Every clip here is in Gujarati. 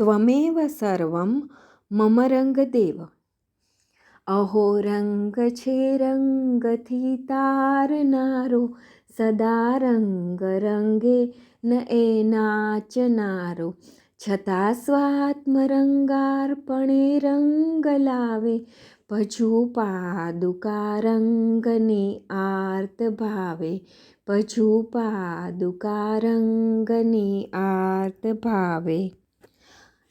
ત્વમેવ સર્વમ મમ રંગદેવ અહો રંગ છે રંગથી તારનારો સદા રંગ રંગે ન એ નાચનારો છતાં સ્વાત્મરંગાર્પણે રંગ લાવે ભજુ પાદુકા રંગની આર્ત ભાવે ભજુ પાદુકા રંગની આર્ત ભાવે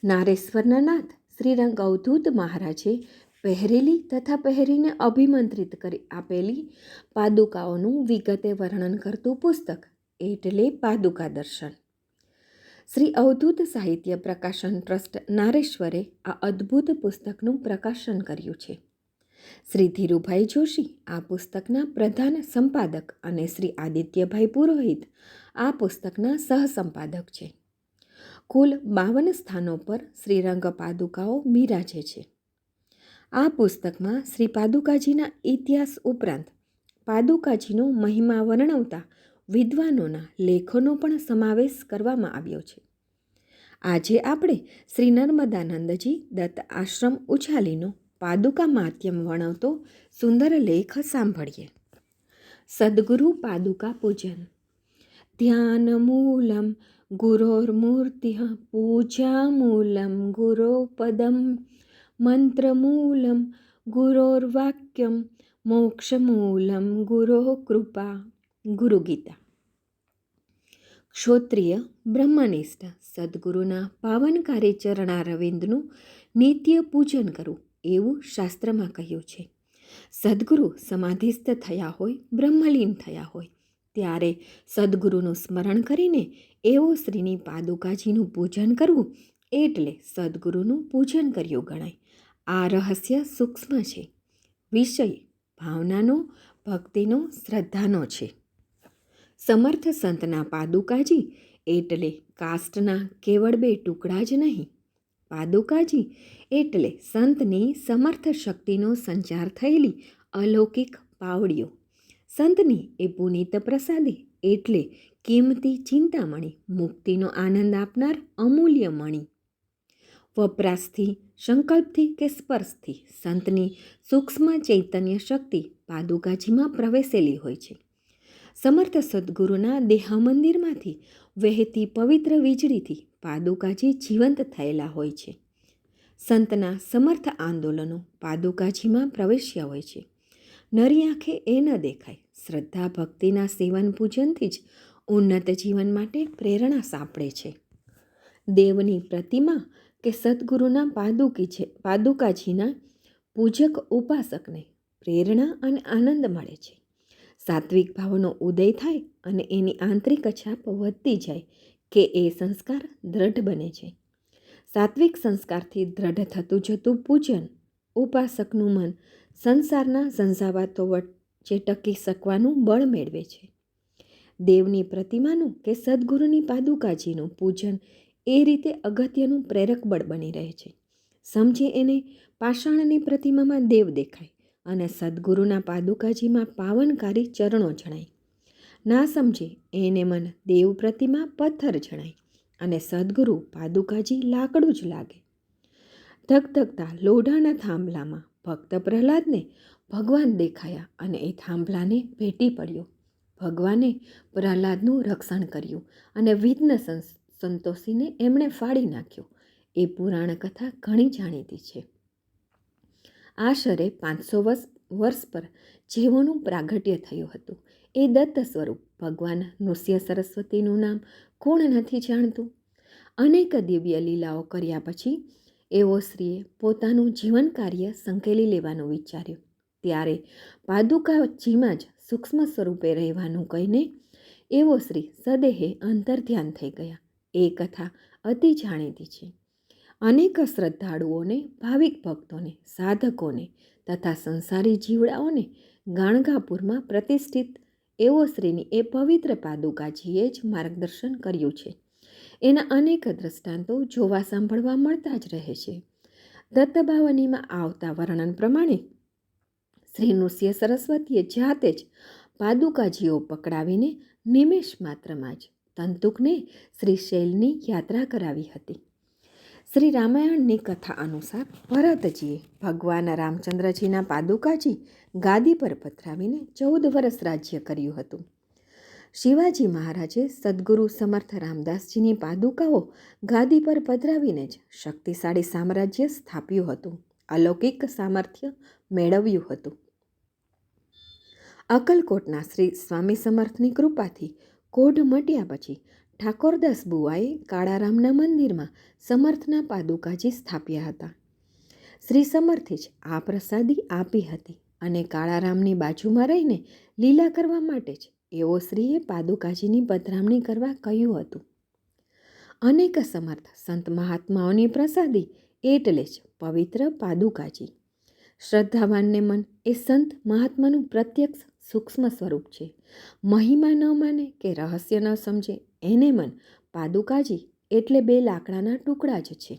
નારેશ્વરના નાથ શ્રીરંગ અવધૂત મહારાજે પહેરેલી તથા પહેરીને અભિમંત્રિત કરી આપેલી પાદુકાઓનું વિગતે વર્ણન કરતું પુસ્તક, એટલે પાદુકા દર્શન. શ્રી અવધૂત સાહિત્ય પ્રકાશન ટ્રસ્ટ નારેશ્વરે આ અદ્ભુત પુસ્તકનું પ્રકાશન કર્યું છે. શ્રી ધીરુભાઈ જોશી આ પુસ્તકના પ્રધાન સંપાદક અને શ્રી આદિત્યભાઈ પુરોહિત આ પુસ્તકના સહસંપાદક છે. કુલ બાવન સ્થાનો પર શ્રીરંગ પાદુકાઓ બિરાજે છે. આ પુસ્તકમાં શ્રી પાદુકાજીના ઇતિહાસ ઉપરાંત પાદુકાજીનો મહિમા વર્ણવતા વિદ્વાનોના લેખોનો પણ સમાવેશ કરવામાં આવ્યો છે. આજે આપણે શ્રી નર્મદાનંદજી દત્ત આશ્રમ ઉછાલીનો પાદુકા માધ્યમ વર્ણવતો સુંદર લેખ સાંભળીએ. સદગુરુ પાદુકા પૂજન. ધ્યાન મૂલમ ગુરોર્મૂર્તિ પૂજા મૂલમ ગુરોપદમ મંત્રમૂલમ ગુરોર્વાક્યમ મોક્ષમૂલમ ગુરો કૃપા. ગુરુગીતા. ક્ષોત્રિય બ્રહ્મનિષ્ઠ સદગુરુના પાવનકારી ચરણા રવિન્દ્રનું નિત્ય પૂજન કરવું એવું શાસ્ત્રમાં કહ્યું છે. સદગુરુ સમાધિસ્થ થયા હોય, બ્રહ્મલીન થયા હોય ત્યારે સદગુરુનું સ્મરણ કરીને એવો શ્રીની પાદુકાજીનું પૂજન કરવું એટલે સદગુરુનું પૂજન કર્યું ગણાય. આ રહસ્ય સૂક્ષ્મ છે. વિષય ભાવનાનો, ભક્તિનો, શ્રદ્ધાનો છે. સમર્થ સંતના પાદુકાજી એટલે કાષ્ટના કેવળ બે ટુકડા જ નહીં. પાદુકાજી એટલે સંતની સમર્થ શક્તિનો સંચાર થયેલી અલૌકિક પાવડીઓ. સંતની એ પુનિત પ્રસાદી એટલે કિંમતી ચિંતામણી, મુક્તિનો આનંદ આપનાર અમૂલ્ય મણી. વપરાશથી, સંકલ્પથી કે સ્પર્શથી સંતની સૂક્ષ્મ ચૈતન્ય શક્તિ પાદુકાજીમાં પ્રવેશેલી હોય છે. સમર્થ સદગુરુના દેહ મંદિરમાંથી વહેતી પવિત્ર વીજળીથી પાદુકાજી જીવંત થયેલા હોય છે. સંતના સમર્થ આંદોલનો પાદુકાજીમાં પ્રવેશ્યા હોય છે. નરી આંખે એ ન દેખાય. શ્રદ્ધા ભક્તિના સેવન પૂજનથી જ ઉન્નત જીવન માટે પ્રેરણા સાંપડે છે. દેવની પ્રતિમા કે સદગુરુના પાદુકી છે, પાદુકાજીના પૂજક ઉપાસકને પ્રેરણા અને આનંદ મળે છે. સાત્વિક ભાવનો ઉદય થાય અને એની આંતરિક છાપ વધતી જાય કે એ સંસ્કાર દ્રઢ બને છે. સાત્વિક સંસ્કારથી દ્રઢ થતું જતું પૂજન ઉપાસકનું મન સંસારના ઝંઝાવાતો વચ્ચે ટકી શકવાનું બળ મેળવે છે. દેવની પ્રતિમાનું કે સદગુરુની પાદુકાજીનું પૂજન એ રીતે અગત્યનું પ્રેરક બળ બની રહે છે. સમજે એને, પાષાણની પ્રતિમામાં દેવ દેખાય અને સદગુરુના પાદુકાજીમાં પાવનકારી ચરણો જણાય. ના સમજે એને મન દેવ પ્રતિમા પથ્થર જણાય અને સદગુરુ પાદુકાજી લાકડું જ લાગે. ધગધગતા લોઢાના થાંભલામાં ભક્ત પ્રહલાદને ભગવાન દેખાયા અને એ થાંભલાને ભેટી પડ્યો. ભગવાને પ્રહલાદનું રક્ષણ કર્યું અને વિઘ્ન સંતોષીને એમણે ફાડી નાખ્યો. એ પુરાણ કથા ઘણી જાણીતી છે. આશરે પાંચસો વર્ષ વર્ષ પર જીવોનું પ્રાગટ્ય થયું હતું. એ દત્ત સ્વરૂપ ભગવાન નૃસ્ય સરસ્વતીનું નામ કોણ નથી જાણતું? અનેક દિવ્ય લીલાઓ કર્યા પછી એવો સ્ત્રીએ પોતાનું જીવન કાર્ય સંકેલી લેવાનું વિચાર્યું. ત્યારે પાદુકાજીમાં જ સૂક્ષ્મ સ્વરૂપે રહેવાનું કહીને એવો શ્રી સદેહે અંતર્ધ્યાન થઈ ગયા. એ કથા અતિ જાણીતી છે. અનેક શ્રદ્ધાળુઓને, ભાવિક ભક્તોને, સાધકોને તથા સંસારી જીવડાઓને ગાણગાપુરમાં પ્રતિષ્ઠિત એવો શ્રીની એ પવિત્ર પાદુકાજીએ જ માર્ગદર્શન કર્યું છે. એના અનેક દ્રષ્ટાંતો જોવા સાંભળવા મળતા જ રહે છે. દત્તભાવનીમાં આવતા વર્ણન પ્રમાણે શ્રી નૃસિંહ સરસ્વતીએ જાતે જ પાદુકાજીઓ પકડાવીને નિમેષ માત્રમાં જ તંતુકને શ્રીશૈલની યાત્રા કરાવી હતી. શ્રી રામાયણની કથા અનુસાર ભરતજીએ ભગવાન રામચંદ્રજીના પાદુકાજી ગાદી પર પથરાવીને ચૌદ વર્ષ રાજ્ય કર્યું હતું. શિવાજી મહારાજે સદગુરુ સમર્થ રામદાસજીની પાદુકાઓ ગાદી પર પધરાવીને જ શક્તિશાળી સામ્રાજ્ય સ્થાપ્યું હતું. અલૌકિક સામર્થ્ય મેળવ્યું હતું. અકલકોટના શ્રી સ્વામી સમર્થની કૃપાથી કોઢ મટ્યા પછી ઠાકોરદાસ બુવાએ કાળારામના મંદિરમાં સમર્થના પાદુકાજી સ્થાપ્યા હતા. શ્રી સમર્થે જ આ પ્રસાદી આપી હતી અને કાળારામની બાજુમાં રહીને લીલા કરવા માટે જ એવો શ્રીએ પાદુકાજીની પધરામણી કરવા કહ્યું હતું. અનેક સમર્થ સંત મહાત્માઓની પ્રસાદી એટલે જ પવિત્ર પાદુકાજી. શ્રદ્ધાવાનને મન એ સંત મહાત્માનું પ્રત્યક્ષ સૂક્ષ્મ સ્વરૂપ છે. મહિમા ન માને કે રહસ્ય ન સમજે, એને મન પાદુકાજી એટલે બે લાકડાના ટુકડા જ છે.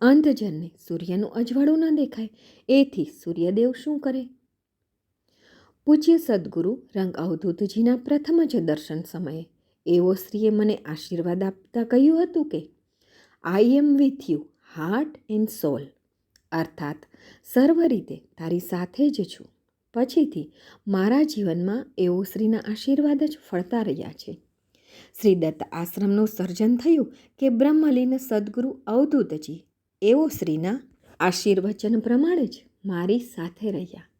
અંધજનને સૂર્યનું અજવાળું ન દેખાય, એથી સૂર્યદેવ શું કરે? પૂજ્ય સદગુરુ રંગ અવધૂતજીના પ્રથમ જ દર્શન સમયે એવો શ્રીએ મને આશીર્વાદ આપતા કહ્યું હતું કે I am with you heart and soul અર્થાત, સર્વ રીતે તારી સાથે જ છું. પછીથી, મારા જીવનમાં એવો શ્રીના આશીર્વાદ જ ફળતા રહ્યા છે. શ્રી દત્ત આશ્રમનું સર્જન થયું કે બ્રહ્મલીન સદગુરુ અવધૂતજી એવો શ્રીના આશીર્વચન પ્રમાણે જ મારી સાથે રહ્યા.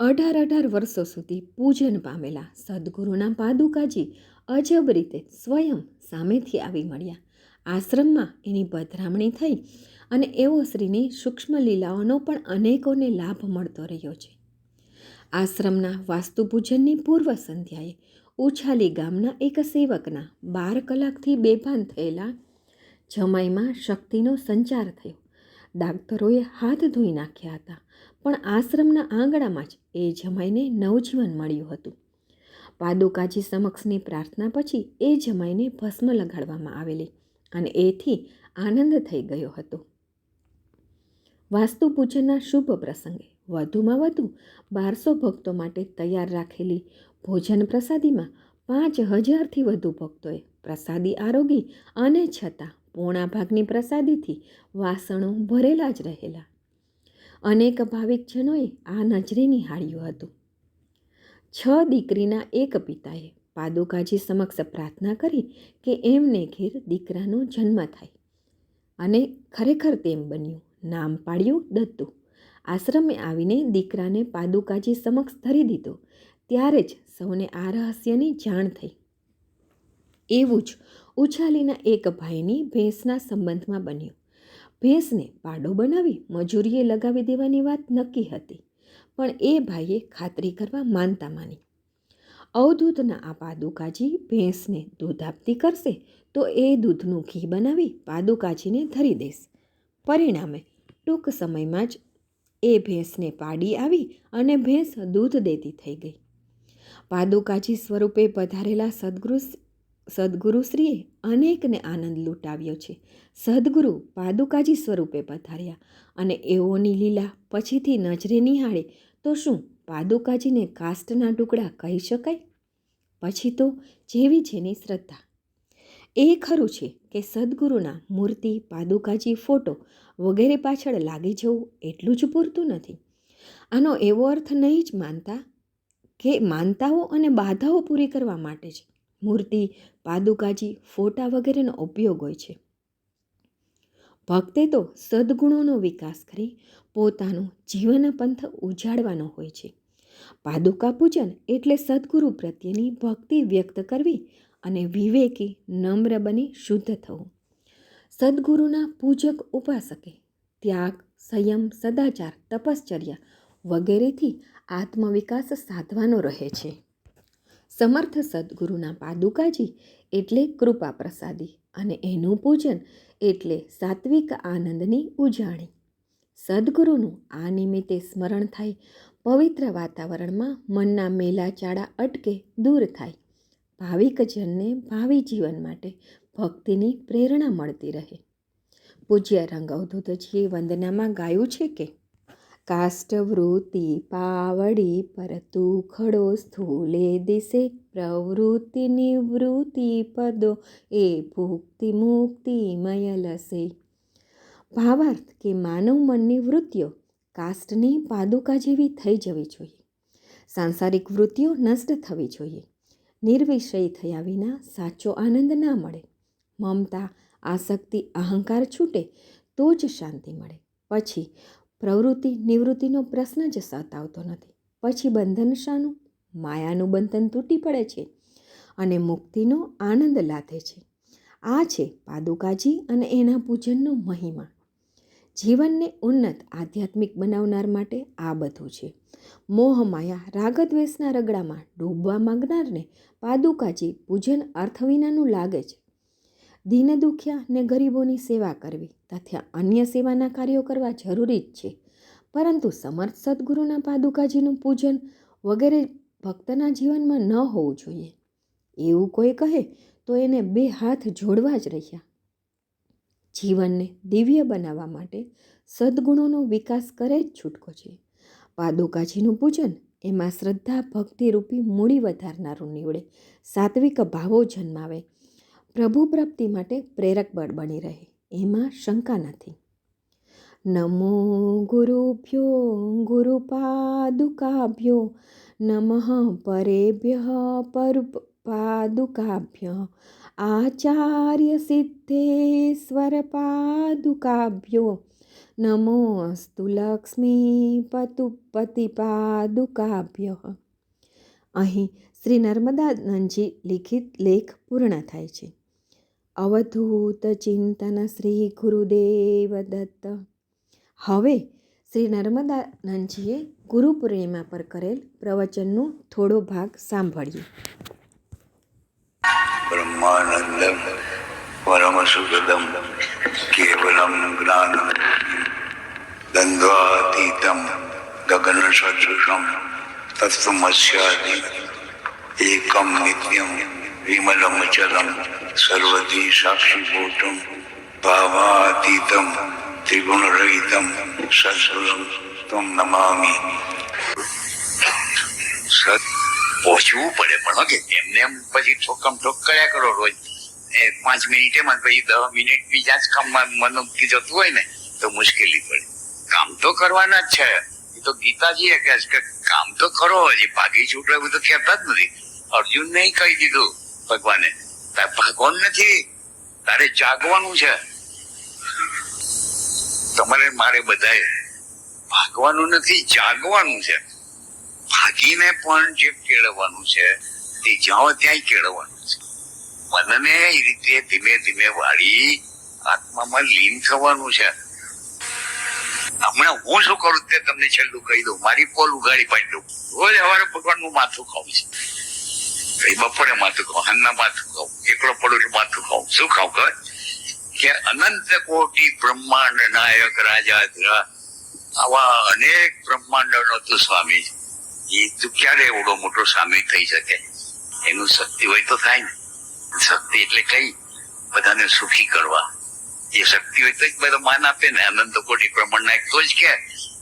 અઢાર અઢાર વર્ષો સુધી પૂજન પામેલા સદગુરુના પાદુકાજી અજબ રીતે સ્વયં સામેથી આવી મળ્યા. આશ્રમમાં એની પધરામણી થઈ અને એવો શ્રીની સૂક્ષ્મ લીલાઓનો પણ અનેકોને લાભ મળતો રહ્યો છે. આશ્રમના વાસ્તુપૂજનની પૂર્વ સંધ્યાએ ઉછાલી ગામના એક સેવકના બાર કલાકથી બેભાન થયેલા જમાઈમાં શક્તિનો સંચાર થયો. ડાક્ટરોએ હાથ ધોઈ નાખ્યા હતા. પણ આશ્રમના આંગણામાં જ એ જમાઈને નવજીવન મળ્યું હતું. પાદુકાજી સમક્ષની પ્રાર્થના પછી એ જમાઈને ભસ્મ લગાડવામાં આવેલી અને એથી આનંદ થઈ ગયો હતો. વાસ્તુ પૂજનના શુભ પ્રસંગે વધુમાં વધુ બારસો ભક્તો માટે તૈયાર રાખેલી ભોજન પ્રસાદીમાં પાંચ હજારથી વધુ ભક્તોએ પ્રસાદી આરોગી અને છતાં પોણા ભાગની પ્રસાદીથી વાસણો ભરેલા જ રહેલા. અનેક ભાવિકજનોએ આ નજરે નિહાળ્યું હતું. છ દીકરીના એક પિતાએ પાદુકાજી સમક્ષ પ્રાર્થના કરી કે એમને ઘેર દીકરાનો જન્મ થાય અને ખરેખર તેમ બન્યું. નામ પાડ્યું દત્તુ. આશ્રમે આવીને દીકરાને પાદુકાજી સમક્ષ ધરી દીધો. ત્યારે જ સૌને આ રહસ્યની જાણ થઈ. એવું જ ઉછાલીના એક ભાઈની ભેંસના સંબંધમાં બન્યું. ભેંસને પાડો બનાવી મજૂરીએ લગાવી દેવાની વાત નક્કી હતી, પણ એ ભાઈએ ખાતરી કરવા માનતા માની. અવધૂતના આ પાદુકાજી ભેંસને દૂધ આપતી કરશે તો એ દૂધનું ઘી બનાવી પાદુકાજીને ધરી દઈશ. પરિણામે ટૂંક સમયમાં જ એ ભેંસને પાડી આવી અને ભેંસ દૂધ દેતી થઈ ગઈ. પાદુકાજી સ્વરૂપે પધારેલા સદગુરુ સદગુરુશ્રીએ અનેકને આનંદ લૂંટાવ્યો છે. સદગુરુ પાદુકાજી સ્વરૂપે પધાર્યા અને એઓની લીલા પછીથી નજરે નિહાળે તો શું પાદુકાજીને કાસ્ટના ટુકડા કહી શકાય? પછી તો જેવી જેની શ્રદ્ધા. એ ખરું છે કે સદગુરુના મૂર્તિ, પાદુકાજી ફોટો વગેરે પાછળ લાગી જવું એટલું જ પૂરતું નથી. આનો એવો અર્થ નહીં જ માનતા કે માનતાઓ અને બાધાઓ પૂરી કરવા માટે જ. મૂર્તિ, પાદુકાજી, ફોટા વગેરેનો ઉપયોગ હોય છે. ભક્તે તો સદગુણોનો વિકાસ કરી પોતાનું જીવન પંથ ઉજાડવાનો હોય છે. પાદુકા પૂજન એટલે સદગુરુ પ્રત્યેની ભક્તિ વ્યક્ત કરવી અને વિવેકી નમ્ર બની શુદ્ધ થવું. સદગુરુના પૂજક ઉપાસકે ત્યાગ, સંયમ, સદાચાર, તપશ્ચર્યા વગેરેથી આત્મવિકાસ સાધવાનો રહે છે. સમર્થ સદગુરુના પાદુકાજી એટલે કૃપા પ્રસાદી અને એનું પૂજન એટલે સાત્વિક આનંદની ઉજાણી. સદગુરુનું આ નિમિત્તે સ્મરણ થાય, પવિત્ર વાતાવરણમાં મનના મેલાચાળા અટકે દૂર થાય. ભાવિક જનને ભાવિ જીવન માટે ભક્તિની પ્રેરણા મળતી રહે. પૂજ્ય રંગ અવધૂતજીએ વંદનામાં ગાયું છે કે કાષ્ટવૃત્તિ પાવડી પરતુ ખડો સ્થૂલે દિશે પ્રવૃત્તિ નિવૃત્તિ પદો એ ભુક્તિ મુક્તિ લસે ભાવાર્થ કે માનવ મનની વૃત્તિઓ કાષ્ટની પાદુકા જેવી થઈ જવી જોઈએ. સાંસારિક વૃત્તિઓ નષ્ટ થવી જોઈએ. નિર્વિષય થયા વિના સાચો આનંદ ના મળે. મમતા, આસક્તિ, અહંકાર છૂટે તો જ શાંતિ મળે. પછી પ્રવૃત્તિ નિવૃત્તિનો પ્રશ્ન જ સતાવતો નથી. પછી બંધન શાનું માયાનું બંધન તૂટી પડે છે અને મુક્તિનો આનંદ લાથે છે. આ છે પાદુકાજી અને એના પૂજનનો મહિમા. જીવનને ઉન્નત, આધ્યાત્મિક બનાવનાર માટે આ બધું છે. મોહ, માયા રાગદ્વેષના રગડામાં ડૂબવા માંગનારને પાદુકાજી પૂજન અર્થ વિનાનું લાગે છે. દીન દુખ્યા ને ગરીબોની સેવા કરવી તથા અન્ય સેવાના કાર્યો કરવા જરૂરી જ છે. પરંતુ સમર્થ સદગુરુના પાદુકાજીનું પૂજન વગેરે ભક્તના જીવનમાં ન હોવું જોઈએ. એવું કોઈ કહે તો એને બે હાથ જોડવા જ રહ્યા. જીવનને દિવ્ય બનાવવા માટે સદ્ગુણોનો વિકાસ કરે જ છૂટકો છે. પાદુકાજીનું પૂજન એમાં શ્રદ્ધા ભક્તિરૂપી મૂડી વધારનારું નીવડે. સાત્વિક ભાવો જન્માવે. પ્રભુ પ્રાપ્તિ માટે પ્રેરક બળ બની રહે, એમાં શંકા નથી. નમો ગુરુભ્યો ગુરુપાદુકાભ્યો, નમઃ પરેભ્ય પરુપાદુકાભ્ય, આચાર્ય સિદ્ધેશ્વર પાદુકાભ્યો નમોસ્તુ લક્ષ્મી પતુપતિ પાદુકાભ્ય અહીં શ્રી નર્મદાનંદજી લિખિત લેખ પૂર્ણ થાય છે. અવધૂત ચિંતન શ્રી ગુરુદેવ દત્ત. હવે શ્રી નર્મદાનંદજીએ ગુરુ પૂર્ણિમા પર કરેલ પ્રવચનનો થોડો ભાગ સાંભળીએ. બ્રહ્માનંદમ પરમ સુખદમ કેવલમ જ્ઞાનમ દ્વંદ્વાતીતમ ગગન સદૃશમ તત્વમસ્યાદિ એકમ નિત્યમ વિમલમ વિમલમચલમ સર્વદી સાક્ષીભૂતમ ભાવાતીતમ ત્રિગુણરહિતમ સદગુરુ તમ નમામી સત પહોંચવું પડે, પણ ઓકે, એમને એમ પછી ઠોકમ ઠોક કર્યા કરો રોજ. એ પાંચ મિનિટ એમાં પછી દસ મિનિટ બીજા જ કામમાં મનોકી જતું હોય ને, તો મુશ્કેલી પડે. કામ તો કરવાના જ છે. એ તો ગીતાજી કહે કે કામ તો કરો, હજી ભાગી છૂટો એવું તો કહેતા જ નથી. અર્જુન નહીં કહી દીધું ભગવાને. ભગવાન નથી. તારે જાગવાનું છે. તમારે મારે બધાએ ભાગવાનું નથી, જાગવાનું છે. ભાગીને પણ જે કેળવવાનું છે, તે જ્યાં ત્યાંય કેળવવાનું છે. મનને એ રીતે ધીમે ધીમે વાળી આત્મામાં લીન થવાનું છે. હમણાં હું શું કરું તે તમને છેલ્લું કહી દઉં. મારી પોલ ઉગાડી પાડી દઉં. રોજ સવારે ભગવાનનું માથું ખાવું છે. બપોરે માથું ખાવ હન્ના માથું ખાવ, એકલો પડું છું માથું ખાવ. શું ખાવ કહે કે અનંત કોટી બ્રહ્માંડ નાયક રાજા આવા અનેક બ્રહ્માંડ નો તું સ્વામી એ તું ક્યારે એવડો મોટો સ્વામી થઈ શકે? એનું શક્તિ હોય તો થાય ને. શક્તિ એટલે કઈ? બધાને સુખી કરવા. એ શક્તિ હોય તો જ બધા માન આપે ને. અનંત કોટી બ્રહ્માંડ નાયક તો જ કે.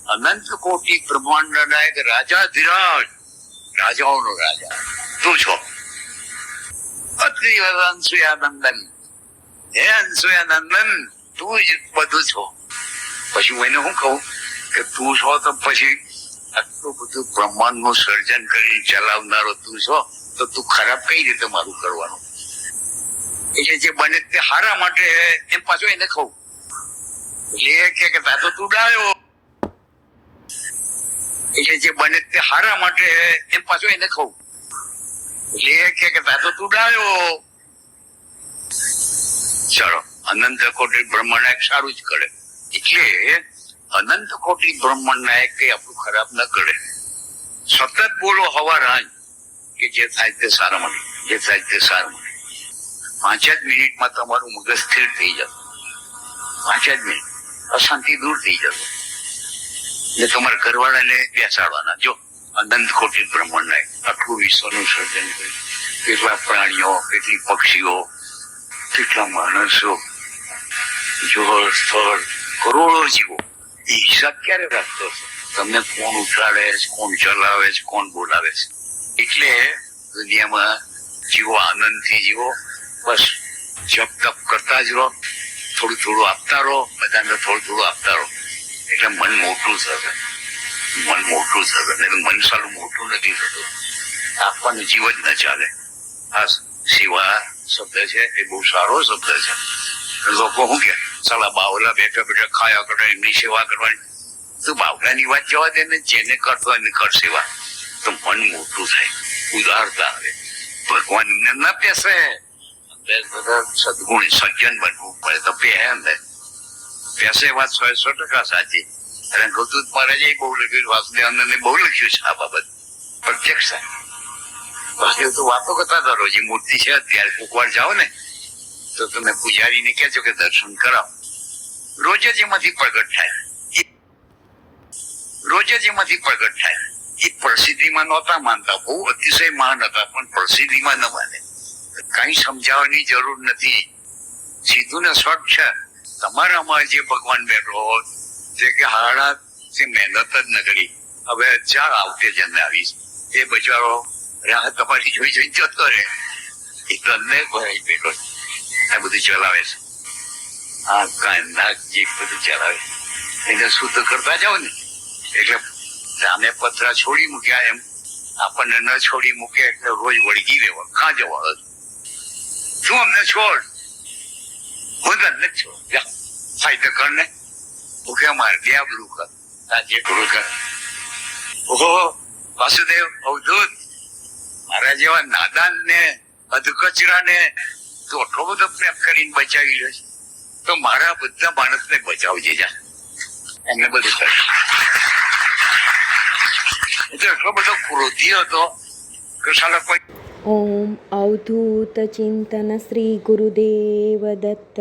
અનંત કોટી બ્રહ્માંડ નાયક રાજા ધીરાજ. રાજાઓનો રાજા. તું છો? અત્રિ અંશુયાનંદન. હે અંશુયાનંદન તું જ બધું છો. પછી હું એને શું કહું? કે તું છો તો પછી આટલું બધું બ્રહ્માંડનું સર્જન કરી ચલાવનારો તું છો તો તું ખરાબ કઈ રીતે મારું કરવાનું? એટલે જે બને તે હારા માટે એમ પાછું એને કહું. એટલે કે કે તા તો તું ડાયો. એટલે જે બને તે હારા માટે એમ પાછું એને કહું. એટલે એ કે તા તો તું ડાયો. ચલો, અનંત કોટી બ્રહ્માંડ એક સારું જ કરે. એટલે અનંત કોટી બ્રહ્માંડ નાયક કઈ આપણું ખરાબ ન કરે. સતત બોલો હવા રાજ, કે જે થાય તે સારા મળે જે થાય તે સારું મળે પાંચ જ મિનિટમાં તમારું મગજ સ્થિર થઈ જતું. પાંચ જ મિનિટ. અશાંતિ દૂર થઈ જતું. એટલે તમારા ઘરવાળાને બેસાડવાના. જો અનંત કોટી બ્રહ્માંડ આટલું વિશ્વનું સર્જન કર્યું. કેટલા પ્રાણીઓ, કેટલી પક્ષીઓ, કેટલા માણસો જળ સ્થળ, કરોડો જીવો. એ હિસાબ ક્યારે રાખતો તમને કોણ ઉઠાડે છે, કોણ ચલાવે છે, કોણ બોલાવે છે? એટલે દુનિયામાં જીવો આનંદથી જીવો. બસ જપ તપ કરતા જ રહો. થોડું થોડું આપતા રહો. બધાને થોડું થોડું આપતા રહો. એટલે મન મોટું થશે. મન મોટું થશે નહીં મન સારું મોટું નથી થતું. આપવાનું જીવ જ ન ચાલે. આ સેવા શબ્દ છે. એ બહુ સારો શબ્દ છે. લોકો શું કે સાલા, બાવલા બેઠા બેઠા ખાયા કરે એમની સેવા કરવાની. તું બાવલાની વાત જવા દે ને, જેને કરતો એને કર સેવા. તો મન મોટું થાય. ઉદારતા આવે. ભગવાન એમને ના પેસે. સદગુણ, સજ્જન બનવું પડે. તો પે અંદર. પેસે વાત સો સો ટકા સાચી. અને ગૌતમ મહારાજે બહુ લખ્યું વાસુદેવાનંદને બહુ લખ્યું છે આ બાબત. પ્રત્યક્ષ વાસુદેવ, તો વાતો કરતા હતા રોજ મૂર્તિ છે અત્યારે. કોકવાર જાઓ ને, તો તમે પૂજારીને કહેજો કે દર્શન કરાવો. રોજ જ એમાંથી પ્રગટ થાય. રોજ જ એમાંથી પ્રગટ થાય. એ પ્રસિદ્ધિમાં નહોતા માનતા. બહુ અતિશય મહાન હતા, પણ પ્રસિદ્ધિમાં ન માને. કઈ સમજાવવાની જરૂર નથી. સીધું ને સ્વચ્છ. તમારામાં જે ભગવાન બેઠો જે કે હાડા જે મહેનત જ ન કરી. હવે ચાર આવતે જન્મે આવીશ એ બચારો રાહ તમારી જોઈ જોઈ જતો રહે. એ તમને ભરાઈ બેઠો આ બધું ચલાવે છે. આ કાંઈ નાક જીભ બધું ચલાવે એને શુદ્ધ કરતા જાઓ ને. એટલે રામે પતરા છોડી મૂક્યા એમ. આપણને ન છોડી મૂકે એટલે રોજ વળગી રહેવા. કાં જવા તું અમને છોડ? હું તમને છોડ. ફાયદો કર ને ભૂખે માર ડિયાબલું કર આજે ગુરુ કર ઓહો, વાસુદેવ, અવધૂત. મારા જેવા નાદાન ને અધકચરા ને તું આટલો બધો પ્રેમ કરીને બચાવી રહ્યો છે. તો મારા બધા માણસને બચાવજે જા. એમને બધું કર. એટલે એટલો બધો ક્રોધી હતો કે સાલા કોઈ ઓમ અવધૂત ચિંતન શ્રી ગુરુદેવ દત્ત.